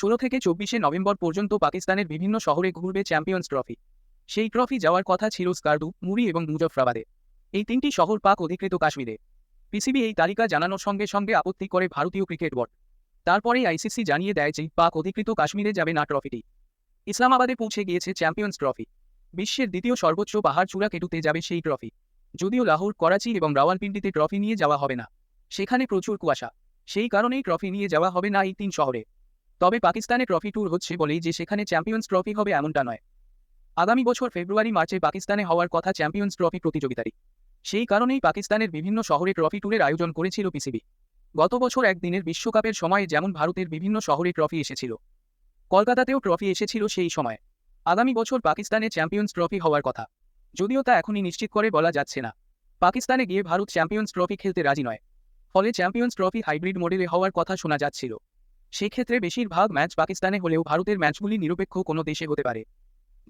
ষোলো থেকে চব্বিশে নভেম্বর পর্যন্ত পাকিস্তানের বিভিন্ন শহরে ঘুরবে চ্যাম্পিয়ন্স ট্রফি। সেই ট্রফি যাওয়ার কথা ছিল স্কার্দু, মুরি এবং মুজফরাবাদে এই তিনটি শহর পাক অধিকৃত কাশ্মীরে। পিসিবি এই তালিকা জানানোর সঙ্গে সঙ্গে আপত্তি করে ভারতীয় ক্রিকেট বোর্ড। তারপরেই আইসিসি জানিয়ে দেয় যে পাক অধিকৃত কাশ্মীরে যাবে না ট্রফিটি। ইসলামাবাদে পৌঁছে গিয়েছে চ্যাম্পিয়ন্স ট্রফি। বিশ্বের দ্বিতীয় সর্বোচ্চ পাহাড় চূড়া কেটুতে যাবে সেই ট্রফি। যদিও লাহোর, করাচি এবং রাওয়ালপিন্ডিতে ট্রফি নিয়ে যাওয়া হবে না। সেখানে প্রচুর কুয়াশা। সেই কারণেই ট্রফি নিয়ে যাওয়া হবে না এই তিন শহরে। তবে পাকিস্তানে ট্রফি ট্যুর হচ্ছে বলেই যে সেখানে চ্যাম্পিয়ন্স ট্রফি হবে এমনটা নয়। আগামী বছর ফেব্রুয়ারি, মার্চে পাকিস্তানে হওয়ার কথা চ্যাম্পিয়ন্স ট্রফি প্রতিযোগিতারই সেই কারণেই পাকিস্তানের বিভিন্ন শহরে ট্রফি ট্যুরের আয়োজন করেছিল পিসিবি। গত বছর একদিনের বিশ্বকাপের সময়ে যেমন ভারতের বিভিন্ন শহরে ট্রফি এসেছিল, কলকাতাতেও ট্রফি এসেছিল সেই সময়। আগামী বছর পাকিস্তানে চ্যাম্পিয়ন্স ট্রফি হওয়ার কথা। যদিও তা এখনই নিশ্চিত করে বলা যাচ্ছে না। পাকিস্তানে গিয়ে ভারত চ্যাম্পিয়ন্স ট্রফি খেলতে রাজি নয়। ফলে চ্যাম্পিয়ন্স ট্রফি হাইব্রিড মডেলে হওয়ার কথা শোনা যাচ্ছিল। সেক্ষেত্রে বেশিরভাগ ম্যাচ পাকিস্তানে হলেও ভারতের ম্যাচগুলি নিরপেক্ষ কোনো দেশে হতে পারে।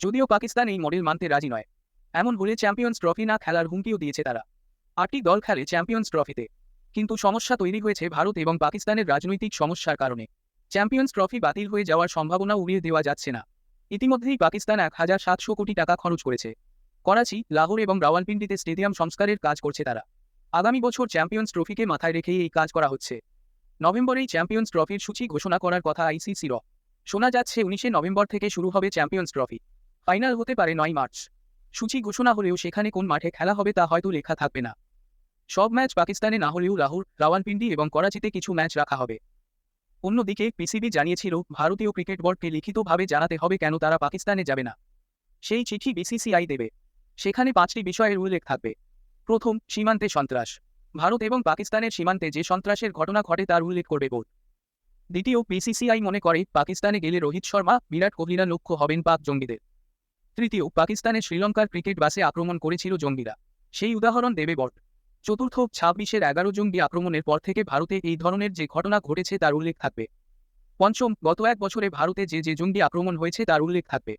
যদিও পাকিস্তান এই মডেল মানতে রাজি নয়। এমন হলে চ্যাম্পিয়ন্স ট্রফি না খেলার হুমকিও দিয়েছে তারা। আটটি দল খেলে চ্যাম্পিয়ন্স ট্রফিতে। কিন্তু সমস্যা তৈরি হয়েছে ভারত এবং পাকিস্তানের রাজনৈতিক সমস্যার কারণে। চ্যাম্পিয়ন্স ট্রফি বাতিল হয়ে যাওয়ার সম্ভাবনা উড়িয়ে দেওয়া যাচ্ছে না। ইতিমধ্যেই পাকিস্তান এক হাজার সাতশো কোটি টাকা খরচ করেছে। করাচি, লাহোর এবং রাওয়ালপিন্ডিতে স্টেডিয়াম সংস্কারের কাজ করছে তারা। আগামী বছর চ্যাম্পিয়ন্স ট্রফিকে মাথায় রেখেই এই কাজ করা হচ্ছে। নভেম্বরেই চ্যাম্পিয়ন্স ট্রফির সূচি ঘোষণা করার কথা আইসিসির শোনা যাচ্ছে উনিশে নভেম্বর থেকে শুরু হবে চ্যাম্পিয়ন্স ট্রফি। ফাইনাল হতে পারে নয় মার্চ। সূচি ঘোষণা হলেও সেখানে কোন মাঠে খেলা হবে তা হয়তো লেখা থাকবে না। সব ম্যাচ পাকিস্তানে না হলেও লাহোর রাওয়ালপিন্ডি এবং করাচিতে কিছু ম্যাচ রাখা হবে। অন্যদিকে পিসিবি জানিয়েছিল, ভারতীয় ক্রিকেট বোর্ডকে লিখিতভাবে জানাতে হবে কেন তারা পাকিস্তানে যাবে না। সেই চিঠি বিসিসিআই দেবে। সেখানে পাঁচটি বিষয়ের উল্লেখ থাকবে। প্রথম, সীমান্তে সন্ত্রাস। ভারত এবং পাকিস্তানের সীমান্তে যে সন্ত্রাসের ঘটনা ঘটে তার উল্লেখ করবে বোর্ড। দ্বিতীয় বিসিসিআই মনে করে, পাকিস্তানে গেলে রোহিত শর্মা, বিরাট কোহলিরা লক্ষ্য হবেন পাক জঙ্গিদের। তৃতীয় পাকিস্তানে শ্রীলঙ্কার ক্রিকেট বাসে আক্রমণ করেছিল জঙ্গিরা। সেই উদাহরণ দেবে বোর্ড। চতুর্থ, ছাব্বিশের এগারো জঙ্গি আক্রমণের পর থেকে ভারতে এই ধরনের যে ঘটনা ঘটেছে তার উল্লেখ থাকবে। পঞ্চম, গত এক বছরে ভারতে যে যে জঙ্গি আক্রমণ হয়েছে তার উল্লেখ থাকবে।